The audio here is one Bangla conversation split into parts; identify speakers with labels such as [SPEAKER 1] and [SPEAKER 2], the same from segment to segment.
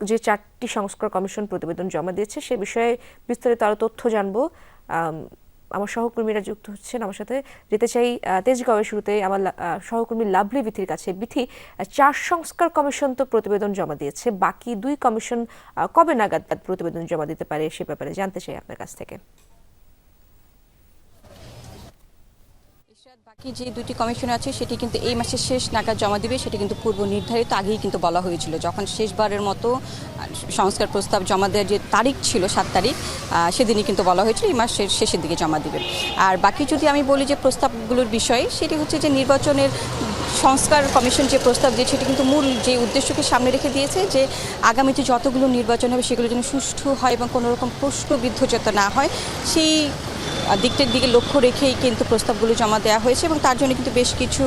[SPEAKER 1] যে চারটি সংস্কার কমিশন প্রতিবেদন জমা দিয়েছে, সে বিষয়ে বিস্তারিত আরও তথ্য জানব। আমার সহকর্মীরা যুক্ত হচ্ছেন আমার সাথে। যেতে চাই তেজগাঁওয়ের শুরুতে আমার সহকর্মী লাভলি বিথির কাছে। বিথি চার সংস্কার কমিশন তো প্রতিবেদন জমা দিয়েছে, বাকি দুই কমিশন কবে নাগাদ প্রতিবেদন জমা দিতে পারে সে ব্যাপারে জানতে চাই আপনার কাছ থেকে।
[SPEAKER 2] ইশরাত, বাকি যে দুটি কমিশন আছে সেটি কিন্তু এই মাসের শেষ নাগাদ জমা দিবে সেটি কিন্তু পূর্ব নির্ধারিত আগেই কিন্তু বলা হয়েছিল। যখন শেষবারের মতো সংস্কার প্রস্তাব জমা দেওয়ার যে তারিখ ছিল সাত তারিখ সেদিনই কিন্তু বলা হয়েছিল এই মাসের শেষের দিকে জমা দিবে। আর বাকি যদি আমি বলি যে প্রস্তাবগুলোর বিষয়ে সেটি হচ্ছে যে নির্বাচনের সংস্কার কমিশন যে প্রস্তাব দিয়েছে সেটি কিন্তু মূল যে উদ্দেশ্যকে সামনে রেখে দিয়েছে যে আগামীতে যতগুলো নির্বাচন হবে সেগুলো যেন সুষ্ঠু হয় এবং কোনো রকম প্রশ্নবিদ্ধ যাতে না হয় সেই দিকটির দিকে লক্ষ্য রেখেই কিন্তু প্রস্তাবগুলো জমা দেওয়া হয়েছে এবং তার জন্য কিন্তু বেশ কিছু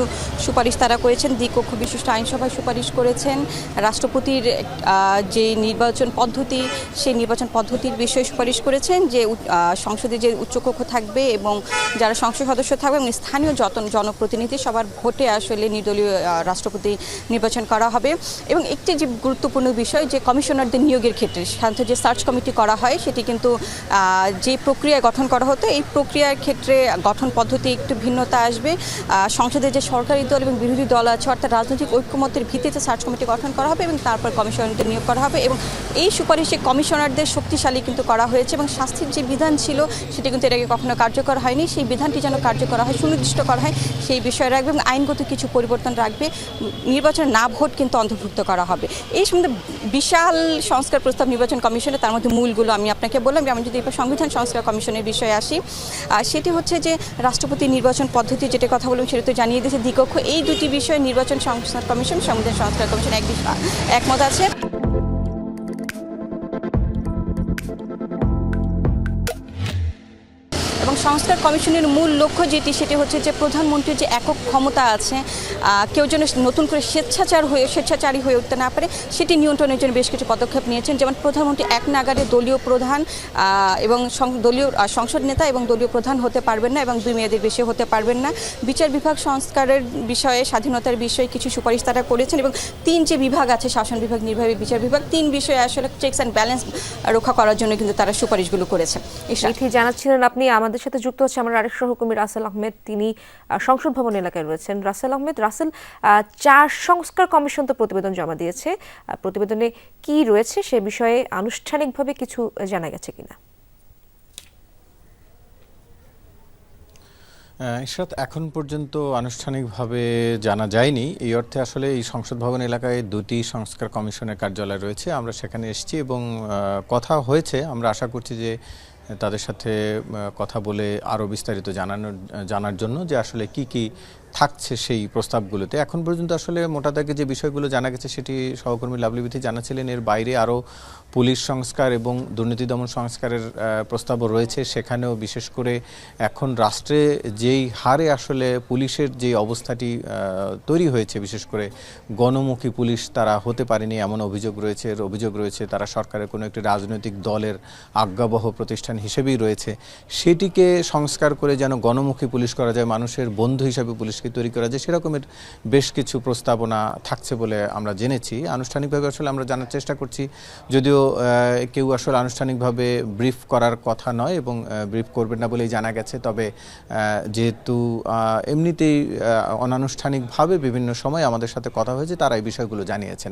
[SPEAKER 2] সুপারিশ তারা করেছেন। দ্বিকক্ষ বিশিষ্ট আইনসভায় সুপারিশ করেছেন। রাষ্ট্রপতির যে নির্বাচন পদ্ধতি, সেই নির্বাচন পদ্ধতির বিষয়ে সুপারিশ করেছেন যে সংসদে যে উচ্চকক্ষ থাকবে এবং যারা সংসদ সদস্য থাকবে এবং স্থানীয় যত জনপ্রতিনিধি সবার ভোটে আসলে নির্দলীয় রাষ্ট্রপতি নির্বাচন করা হবে। এবং একটি যে গুরুত্বপূর্ণ বিষয় যে, কমিশনারদের নিয়োগের ক্ষেত্রে সাধারণত যে সার্চ কমিটি করা হয়, সেটি কিন্তু যে প্রক্রিয়ায় গঠন করা হতো, এই প্রক্রিয়ার ক্ষেত্রে গঠন পদ্ধতি একটু ভিন্নতা আসবে। সংসদে যে সরকারি দল এবং বিরোধী দল আছে, অর্থাৎ রাজনৈতিক ঐক্যমতের ভিত্তিতে সার্চ কমিটি গঠন করা হবে এবং তারপর কমিশনারদের নিয়োগ করা হবে এবং এই সুপারিশে কমিশনারদের শক্তিশালী কিন্তু করা হয়েছে এবং শাস্তির যে বিধান ছিল, সেটি কিন্তু আগে কখনো কার্যকর হয়নি। সেই বিধানটি যেন কার্যকর হয়, সুনির্দিষ্ট করা হয়, সেই বিষয় রাখবে এবং আইনগত কিছু পরিবর্তন রাখবে। নির্বাচনে না ভোট কিন্তু অন্তর্ভুক্ত করা হবে। এই সম্বন্ধে বিশাল সংস্কার প্রস্তাব নির্বাচন কমিশনে, তার মধ্যে মূলগুলো আমি আপনাকে বললাম। আমি যদি সংবিধান সংস্কার কমিশনের বিষয়ে আসি সেটি হচ্ছে যে রাষ্ট্রপতি নির্বাচন পদ্ধতি যেটা কথা বললাম সেটা তো জানিয়ে দিয়েছে দ্বিকক্ষ এই দুটি বিষয়ে নির্বাচন সংস্কার কমিশন সংবিধান সংস্কার কমিশন এক একমত আছে। সংস্কার কমিশনের মূল লক্ষ্য যেটি, সেটি হচ্ছে যে প্রধানমন্ত্রীর যে একক ক্ষমতা আছে কেউ যেন নতুন করে স্বেচ্ছাচার হয়ে, স্বেচ্ছাচারী হয়ে উঠতে না পারে, সেটি নিয়ন্ত্রণের জন্য বেশ কিছু পদক্ষেপ নিয়েছেন। যেমন প্রধানমন্ত্রী এক নাগারে দলীয় প্রধান এবং দলীয় সংসদ নেতা এবং দলীয় প্রধান হতে পারবেন না এবং দুই মেয়াদের বেশি হতে পারবেন না। বিচার বিভাগ সংস্কারের বিষয়ে, স্বাধীনতার বিষয়ে কিছু সুপারিশ তারা করেছেন এবং তিন যে বিভাগ আছে, শাসন বিভাগ, নির্বাহী বিচার বিভাগ, তিন বিষয়ে আসলে চেকস অ্যান্ড ব্যালেন্স রক্ষা করার জন্য কিন্তু তারা সুপারিশগুলো করেছে
[SPEAKER 1] জানাচ্ছিলেন আপনি আমাদের সাথে যুক্ত হচ্ছে আমার আরেক সহকর্মী রাসেল আহমেদ। তিনি সংসদ ভবন এলাকায় রয়েছেন। রাসেল আহমেদ, রাসেল চার সংস্কার কমিশন তো প্রতিবেদন জমা দিয়েছে। প্রতিবেদনে কি রয়েছে সে বিষয়ে আনুষ্ঠানিকভাবে কিছু জানা গেছে কিনা?
[SPEAKER 3] ইশরাত, এখন পর্যন্ত আনুষ্ঠানিকভাবে জানা যায়নি। এই অর্থে আসলে এই সংসদ ভবন এলাকায় দুটি সংস্কার কমিশনের কার্যালয় রয়েছে। আমরা সেখানে এসেছি এবং কথা হয়েছে। আমরা আশা করছি যে তাদের সাথে কথা বলে আরও বিস্তারিত জানানোর জানার জন্য যে আসলে কি কি থাকছে সেই প্রস্তাবগুলোতে। এখন পর্যন্ত আসলে মোটা দাগে যে বিষয়গুলো জানা গেছে সেটি সহকর্মী লাভলিবিথি জানাচ্ছিলেন। এর বাইরে আরও পুলিশ সংস্কার এবং দুর্নীতি দমন সংস্কারের প্রস্তাবও রয়েছে। সেখানেও বিশেষ করে এখন রাষ্ট্রে যেই হারে আসলে পুলিশের যে অবস্থাটি তৈরি হয়েছে, বিশেষ করে গণমুখী পুলিশ তারা হতে পারেনি, এমন অভিযোগ রয়েছে এর অভিযোগ রয়েছে, তারা সরকারের কোনো একটি রাজনৈতিক দলের আজ্ঞাবহ প্রতিষ্ঠান হিসেবেই রয়েছে। সেটিকে সংস্কার করে যেন গণমুখী পুলিশ করা যায়, মানুষের বন্ধু হিসাবে পুলিশকে তৈরি করা যায় সেরকমের বেশ কিছু প্রস্তাবনা থাকছে বলে আমরা জেনেছি। আনুষ্ঠানিকভাবে আসলে আমরা জানার চেষ্টা করছি। যদিও কেউ আসলে আনুষ্ঠানিকভাবে ব্রিফ করার কথা নয় এবং ব্রিফ করবেন না বলেই জানা গেছে। তবে যেহেতু এমনিতেই অনানুষ্ঠানিকভাবে বিভিন্ন সময় আমাদের সাথে কথা হয়েছে, তারা এই বিষয়গুলো জানিয়েছেন।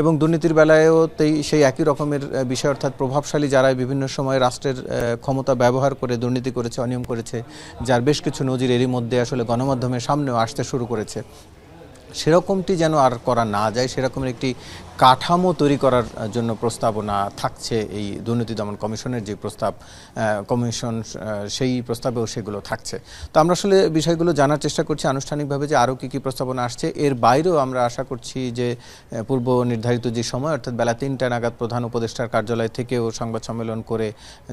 [SPEAKER 3] এবং দুর্নীতির বেলায়ও সেই একই রকমের বিষয় অর্থাৎ প্রভাবশালী যারা বিভিন্ন সময় রাষ্ট্রের ক্ষমতা ব্যবহার করে দুর্নীতি করেছে, অনিয়ম করেছে, যার বেশ কিছু নজির এরই মধ্যে আসলে গণমাধ্যমের সামনেও আসতে শুরু করেছে। সেরকমটি যেন আর করা না যায় সেরকম একটি কাঠামো তৈরি করার জন্য প্রস্তাবনা থাকছে এই দুর্নীতি দমন কমিশনের যে প্রস্তাব কমিশন সেই প্রস্তাবেও সেগুলো থাকছে। তো আমরা আসলে বিষয়গুলো জানার চেষ্টা করছি আনুষ্ঠানিকভাবে যে আরও কী কী প্রস্তাবনা আসছে। এর বাইরেও আমরা আশা করছি যে পূর্ব নির্ধারিত যে সময়, অর্থাৎ বেলা তিনটা নাগাদ প্রধান উপদেষ্টার কার্যালয় থেকেও সংবাদ সম্মেলন করে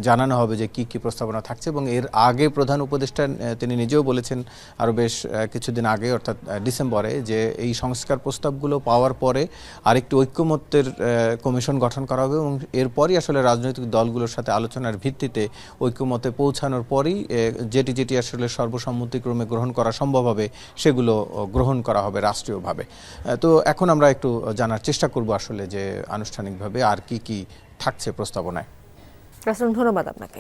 [SPEAKER 3] জানানো হবে যে কী কী প্রস্তাবনা থাকছে এবং এর আগে প্রধান উপদেষ্টা তিনি নিজেও বলেছেন আরও বেশ কিছুদিন আগে, অর্থাৎ ডিসেম্বরে যে এই সংস্কার প্রস্তাবগুলো পাওয়ার পরে আরেকটি ঐক্য ঐক্যমত্যের কমিশন গঠন করা হবে এবং এরপরই আসলে রাজনৈতিক দলগুলোর সাথে আলোচনার ভিত্তিতে ঐক্যমতে পৌঁছানোর পরই যেটি যেটি আসলে সর্বসম্মতিক্রমে গ্রহণ করা সম্ভব হবে, সেগুলো গ্রহণ করা হবে রাষ্ট্রীয়ভাবে। তো এখন আমরা একটু জানার চেষ্টা করব আসলে যে আনুষ্ঠানিকভাবে আর কি কি থাকছে প্রস্তাবনায়।
[SPEAKER 1] ধন্যবাদ আপনাকে।